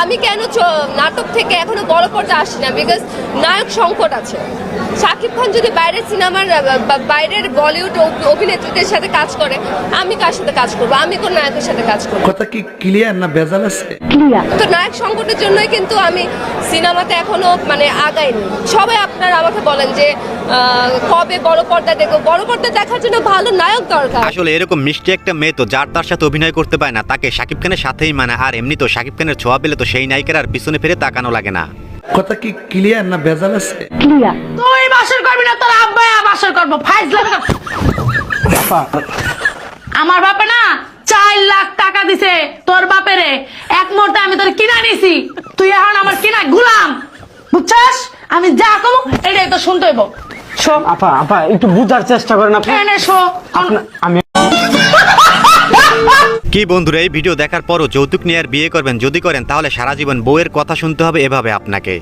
আমি কেন নাটক থেকে এখনও বড় পর্দা আসি না বিকজ নায়ক সংকট আছে। শাকিব খান যদি বাইরের সিনেমার বাইরের বলিউড অভিনেত্রীদের সাথে কাজ করে আমি কার সাথে কাজ করব? আমি কোন নায়কের সাথে কাজ করব? কথা কি ক্লিয়ার না ভেজাল আছে? তো নায়ক সংকটের জন্যই কিন্তু আমি সিনেমাতে এখনও মানে আগাইনি। সবাই আপনারা আমাকে বলেন যে আহ, কবে বড় পর্দা দেখো বড় পর্দা দেখার জন্য ভালো নায়ক দরকার। আসলে এরকম মিষ্টি একটা মেয়ে তো যার তার সাথে অভিনয় করতে পারে না তাকে শাকিব খানের সাথেই মানে আর এমনি তো শাকিব খানের ছোঁয়া পেলে তো সেই নায়িকার আর পিছনে ফিরে তাকানো লাগে না। কথা কি ক্লিয়ার না ভেজাল আছে? ক্লিয়ার তুই বাসর করবি না তোর আব্বাই বাসর করব। ফাইজলামি আমার বাপে না চার লাখ টাকা দিছে তোর বাপেরে। এক মুহূর্তে আমি তোর কিনা নিছি। তুই এখন আমার কিনা গুলাম। বুঝছস? আমি যা কম এটাই তো শুনতে হইব। শো। আপা আপা একটু বুঝার চেষ্টা করেন আপনি আমি কি বন্ধুরা, এই ভিডিও দেখার পরও যৌতুক নিয়ে আর বিয়ে করবেন, যদি করেন, তাহলে সারা জীবন বউয়ের কথা শুনতে হবে এভাবে আপনাকে।